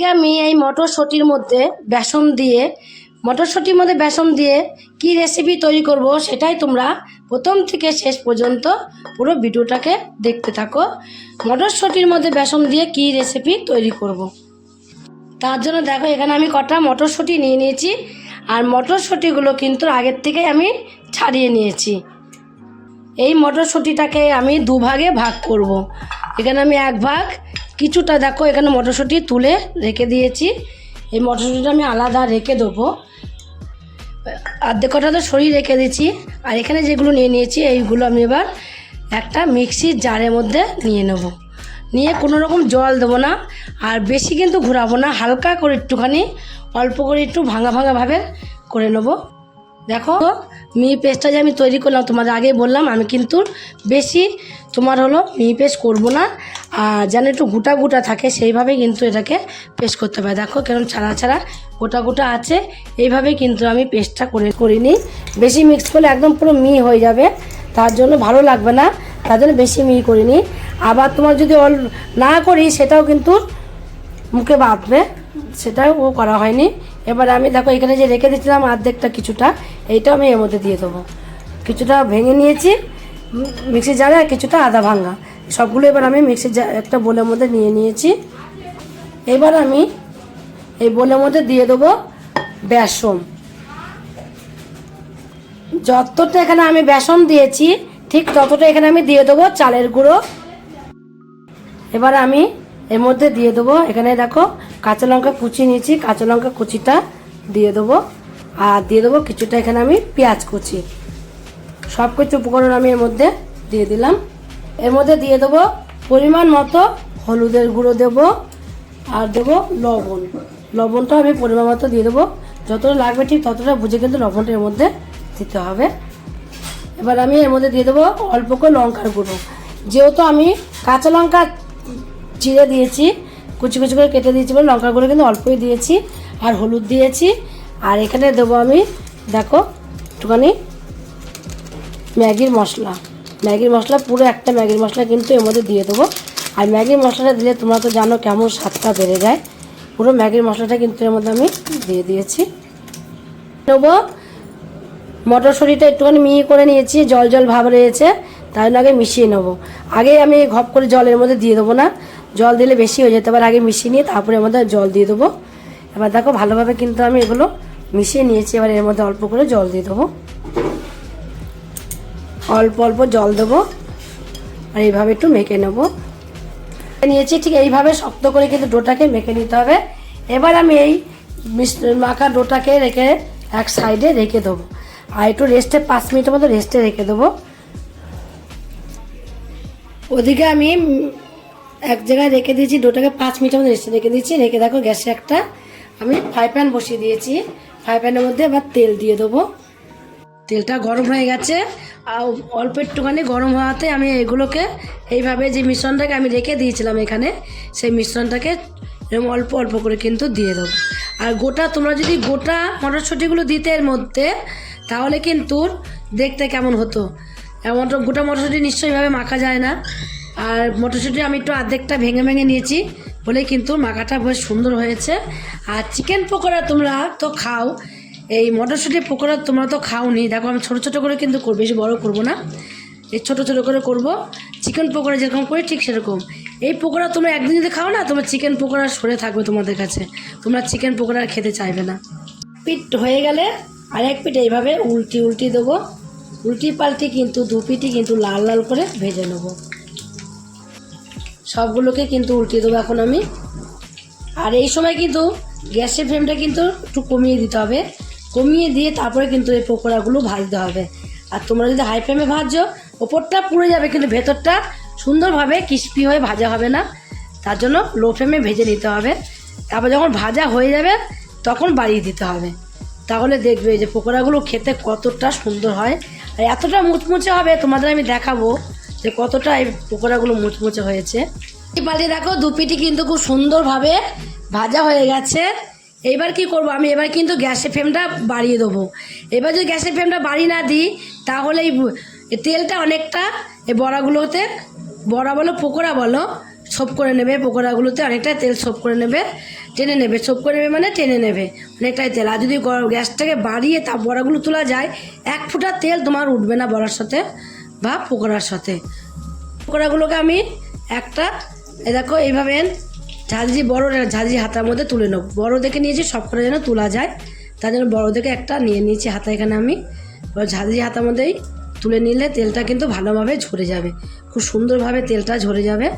আজকে আমি এই মটরশুঁটির মধ্যে বেসন দিয়ে, মটরশুঁটির মধ্যে বেসন দিয়ে কি রেসিপি তৈরি করব সেটাই তোমরা প্রথম থেকে শেষ পর্যন্ত পুরো ভিডিওটাকে দেখতে থাকো মটরশুঁটির মধ্যে বেসন দিয়ে কি রেসিপি তৈরি করব। তার জন্য দেখো, এখানে আমি কটা মটরশুঁটি নিয়ে নিয়েছি আর মটরশুঁটিগুলো কিন্তু আগের থেকেই আমি ছাড়িয়ে নিয়েছি এই মটরশুঁটিটাকে আমি দুভাগে ভাগ করব। এখানে আমি এক ভাগ কিছুটা দেখো, এখানে মটরশুঁটি তুলে রেখে দিয়েছি। এই মটরশুঁটিটা আমি আলাদা রেখে দেবো। অর্ধেক কটা তো সরিয়ে রেখে দিয়েছি। আর এখানে যেগুলো নিয়ে নিয়েছি, এইগুলো আমি এবার একটা মিক্সির জারের মধ্যে নিয়ে নেব। নিয়ে কোনো রকম জল দেবো না, আর বেশি কিন্তু ঘোরাবো না, হালকা করে একটুখানি, অল্প করে একটু ভাঙা ভাঙাভাবে করে নেব। দেখো, মিহি পেস্টটা যে আমি তৈরি করলাম, তোমাদের আগে বললাম, আমি কিন্তু বেশি তোমার হলো মিহি পেস্ট করব না। যেন একটু গোটা গোটা থাকে, সেইভাবেই কিন্তু এটাকে পেস্ট করতে হবে। দেখো কেরম ছাড়া ছাড়া গোটা গোটা আছে, এইভাবেই কিন্তু আমি পেস্টটা করে, করিনি। বেশি মিক্স করলে একদম পুরো মি হয়ে যাবে, তার জন্য ভালো লাগবে না, তার জন্য বেশি মিহি করিনি। আবার তোমার যদি অল না করি, সেটাও কিন্তু মুখে বাঁধবে, সেটাও ও করা হয়নি। এবার আমি দেখো এখানে যে রেখে দিয়েছিলাম অর্ধেকটা কিছুটা, এইটাও আমি এর মধ্যে দিয়ে দেবো। কিছুটা ভেঙে নিয়েছি মিক্সি জারে কিছুটা আদা ভাঙা। সবগুলো এবার আমি মিক্সির একটা বোলের মধ্যে নিয়ে নিয়েছি। এবার আমি এই বোলের মধ্যে দিয়ে দেবো বেসন। যতটা এখানে আমি বেসন দিয়েছি, ঠিক ততটা এখানে আমি দিয়ে দেবো চালের গুঁড়ো। এবার আমি এর মধ্যে দিয়ে দেবো, এখানে দেখো কাঁচা লঙ্কা কুচি নিয়েছি, কাঁচা লঙ্কা কুচিটা দিয়ে দেবো। আর দিয়ে দেবো কিছুটা এখানে আমি পেঁয়াজ কুচি। সব কিছু উপকরণ আমি এর মধ্যে দিয়ে দিলাম। এর মধ্যে দিয়ে দেবো পরিমাণ মতো হলুদের গুঁড়ো দেবো আর দেবো লবণ। লবণটা আমি পরিমাণ মতো দিয়ে দেবো। যতটা লাগবে ঠিক ততটা বুঝে কিন্তু লবণটা এর মধ্যে দিতে হবে। এবার আমি এর মধ্যে দিয়ে দেবো অল্প করে লঙ্কার গুঁড়ো। যেহেতু আমি কাঁচা লঙ্কা চিড়ে দিয়েছি, কুচি কুচি করে কেটে দিয়েছি বলে লঙ্কার গুঁড়ো কিন্তু অল্পই দিয়েছি আর হলুদ দিয়েছি। আর এখানে দেবো আমি, দেখো, একটুখানি ম্যাগির মশলা। ম্যাগির মশলা, পুরো একটা ম্যাগির মশলা কিন্তু এর মধ্যে দিয়ে দেবো। আর ম্যাগির মশলাটা দিলে তোমরা তো জানো কেমন স্বাদটা বেড়ে যায়। পুরো ম্যাগির মশলাটা কিন্তু এর মধ্যে আমি দিয়ে দিয়েছি। নেব। মটরশুঁটিটা একটুখানি মিহি করে নিয়েছি, জল জল ভাব রয়েছে তাই জন্য আগে মিশিয়ে নেব। আগে আমি ঘপ করে জলের মধ্যে দিয়ে দেবো না। জল দিলে বেশি হয়ে যেতে পারে, আগে মিশিয়ে নিয়ে তারপরে এর মধ্যে জল দিয়ে দেবো। এবার দেখো ভালোভাবে কিন্তু আমি এগুলো মিশিয়ে নিয়েছি, এবার এর মধ্যে অল্প করে জল দিয়ে দেবো। অল্প অল্প জল দেবো। আর এইভাবে একটু মেখে নেব। নিয়েছি, ঠিক এইভাবে শক্ত করে কিন্তু ডোটাকে মেখে নিতে হবে। এবার আমি এই মাখা ডোটাকে রেখে এক সাইডে রেখে দেবো। আর একটু রেস্টে পাঁচ মিনিটের মতো রেস্টে রেখে দেবো। ওদিকে আমি এক জায়গায় রেখে দিয়েছি, ডোটাকে পাঁচ মিনিটের মতো রেস্টে রেখে দিয়েছি। রেখে দেখো গ্যাসে একটা আমি ফ্রাই প্যান বসিয়ে দিয়েছি। ফ্রাই প্যানের মধ্যে এবার তেল দিয়ে দেবো। তেলটা গরম হয়ে গেছে, আর অল্প একটুখানি গরম হওয়াতে আমি এগুলোকে এইভাবে যে মিশ্রণটাকে আমি রেখে দিয়েছিলাম এখানে, সেই মিশ্রণটাকে এরকম অল্প অল্প করে কিন্তু দিয়ে দেবো। আর গোটা, তোমরা যদি গোটা মটরশুঁটিগুলো দিতে এর মধ্যে, তাহলে কিন্তু দেখতে কেমন হতো। এমন গোটা মটরশুঁটি নিশ্চয়ইভাবে মাখা যায় না। আর মটরশুঁটি আমি একটু আর্ধেকটা ভেঙে ভেঙে নিয়েছি বলে কিন্তু মাখাটা বেশ সুন্দর হয়েছে। আর চিকেন পকোড়া তোমরা তো খাও এই মটরশুঁটির পকোড়া তোমরা তো খাওনি। দেখো, আমি ছোটো ছোটো করে কিন্তু করব বেশি বড় করব না। এই ছোটো ছোটো করে করব। চিকেন পকোড়া যেরকম করি, ঠিক সেরকম। এই পকোড়া তোমরা একদিন যদি খাও না, তোমার চিকেন পকোড়া সরে থাকবে তোমাদের কাছে। তোমরা চিকেন পকোড়া খেতে চাইবে না। পিঠ হয়ে গেলে আর এক পিঠ এইভাবে উল্টি উল্টি দেবো। উল্টি পাল্টি কিন্তু, দু পিঠই কিন্তু লাল লাল করে ভেজে নেব। সবগুলোকে কিন্তু উল্টিয়ে দেবো এখন আমি। আর এই সময় কিন্তু গ্যাসের ফ্লেমটা কিন্তু একটু কমিয়ে দিতে হবে। কমিয়ে দিয়ে তারপরে কিন্তু এই পকোড়াগুলো ভাজতে হবে। আর তোমরা যদি হাই ফ্লেমে ভাজছো ওপরটা পুড়ে যাবে, কিন্তু ভেতরটা সুন্দরভাবে ক্রিস্পি হয়ে ভাজা হবে না। তার জন্য লো ফ্লেমে ভেজে নিতে হবে। তারপর যখন ভাজা হয়ে যাবে, তখন বাড়িয়ে দিতে হবে। তাহলে দেখবে যে পকোড়াগুলো খেতে কতটা সুন্দর হয়। আর এতটা মুচমুচে হবে, তোমাদের আমি দেখাবো যে কতটা এই পকোড়াগুলো মুচমুচে হয়েছে। পাল্টে দেখো, দুপিটি কিন্তু খুব সুন্দরভাবে ভাজা হয়ে গেছে। এবার কি করব? আমি এবার কিন্তু গ্যাসের ফ্লেমটা বাড়িয়ে দেবো। এবার যদি গ্যাসের ফ্লেমটা বাড়িয়ে না দিই, তাহলে এই তেলটা অনেকটা এই বড়াগুলোতে, বড়া বলো, পকোড়া বলো, সোপ করে নেবে। পকোড়াগুলোতে অনেকটাই তেল সোপ করে নেবে, টেনে নেবে। সোপ করে নেবে মানে টেনে নেবে, অনেকটাই তেল। আর যদি গ্যাসটাকে বাড়িয়ে তা বড়াগুলো তোলা যায়, এক ফুটা তেল তোমার উঠবে না বড়ার সাথে বা পকোড়ার সাথে। পকোড়াগুলোকে আমি একটা এই দেখো এইভাবে ঝাঁঝি বড় ঝাঁঝি হাতার মধ্যে তুলে নেব। বড় দেখে নিয়েছি সব করে যেন তোলা যায়। তার জন্য বড় দেখে একটা নিয়ে নিয়েছি হাতা এখানে আমি। এবার ঝাঁঝি হাতার মধ্যেই তুলে নিলে তেলটা কিন্তু ভালোভাবে ঝরে যাবে। খুব সুন্দরভাবে তেলটা ঝরে যাবে।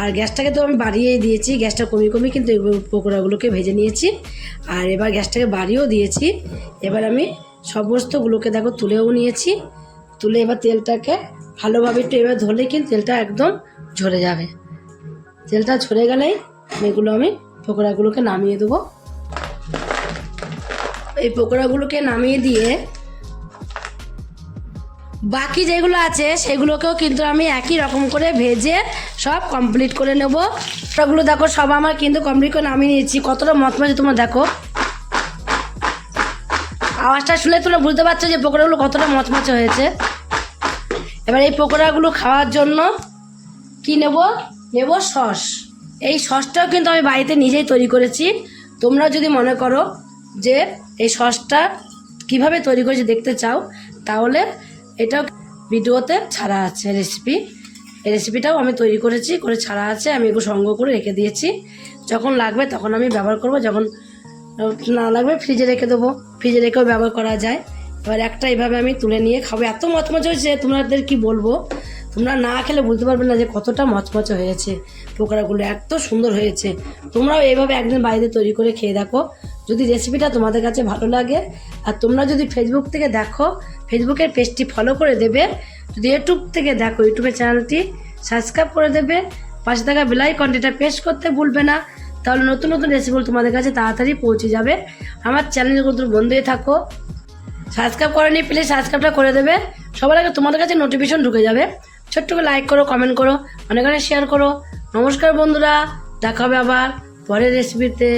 আর গ্যাসটাকে তো আমি বাড়িয়েই দিয়েছি, গ্যাসটা কমিয়ে কমিয়ে কিন্তু পকোড়াগুলোকে ভেজে নিয়েছি। আর এবার গ্যাসটাকে বাড়িয়েও দিয়েছি। এবার আমি সমস্তগুলোকে দেখো তুলেও নিয়েছি। তুলে এবার তেলটাকে ভালোভাবে একটু এবার ধরলে কিন্তু তেলটা একদম ঝরে যাবে। তেলটা ঝরে গেলেই এগুলো আমি পকোড়াগুলোকে নামিয়ে দেবো। এই পকোড়াগুলোকে নামিয়ে দিয়ে বাকি যেগুলো আছে, সেগুলোকেও কিন্তু আমি একই রকম করে ভেজে সব কমপ্লিট করে নেব। ওগুলো দেখো, সব আমার কিন্তু কমপ্লিট করে নামিয়ে নিয়েছি। কতটা মতমাজে তোমরা দেখো। আওয়াজটা শুনে তোমরা বুঝতে পারছ যে পকোড়াগুলো কতটা মচমচে হয়েছে। এবার এই পকোড়াগুলো খাওয়ার জন্য কি নেব? নেব সস। এই সসটাও কিন্তু আমি বাড়িতে নিজেই তৈরি করেছি। তোমরা যদি মনে করো যে এই সসটা কীভাবে তৈরি করেছি দেখতে চাও, তাহলে এটাও ভিডিওতে ছাড়া আছে রেসিপি এই রেসিপিটাও আমি তৈরি করেছি, করে ছাড়া আছে, আমি এগুলো সংগ্রহ করে রেখে দিয়েছি। যখন লাগবে তখন আমি ব্যবহার করব, যখন না লাগবে ফ্রিজে রেখে দেবো। ফ্রিজে রেখেও ব্যবহার করা যায়। এবার একটা এইভাবে আমি তুলে নিয়ে খাব। এত মচমচে হয়েছে তোমাদের কি বলব? তোমরা না খেলে বুঝতে পারবে না যে কতটা মচমচে হয়েছে। পকোড়াগুলো এত সুন্দর হয়েছে। তোমরাও এইভাবে একদিন বাড়িতে তৈরি করে খেয়ে দেখো। যদি রেসিপিটা তোমাদের কাছে ভালো লাগে, আর তোমরা যদি ফেসবুক থেকে দেখো ফেসবুকের পেজটি ফলো করে দেবে। যদি ইউটিউব থেকে দেখো ইউটিউবের চ্যানেলটি সাবস্ক্রাইব করে দেবে। পাশে থাকা বেলাই কন্টেন্টটা পেশ করতে ভুলবে না। তাহলে নতুন নতুন রেসিপিগুলো তোমাদের কাছে তাড়াতাড়ি পৌঁছে যাবে। আমার চ্যানেলগুলো তুমি বন্ধুই থাকো। সাবস্ক্রাইব করেনি প্লিজ সাবস্ক্রাইবটা করে দেবে। সবার আগে তোমাদের কাছে নোটিফিকেশন ঢুকে যাবে। ছোট্ট করে লাইক করো কমেন্ট করো, অনেক অনেক শেয়ার করো। নমস্কার বন্ধুরা, দেখা হবে আবার পরের রেসিপিতে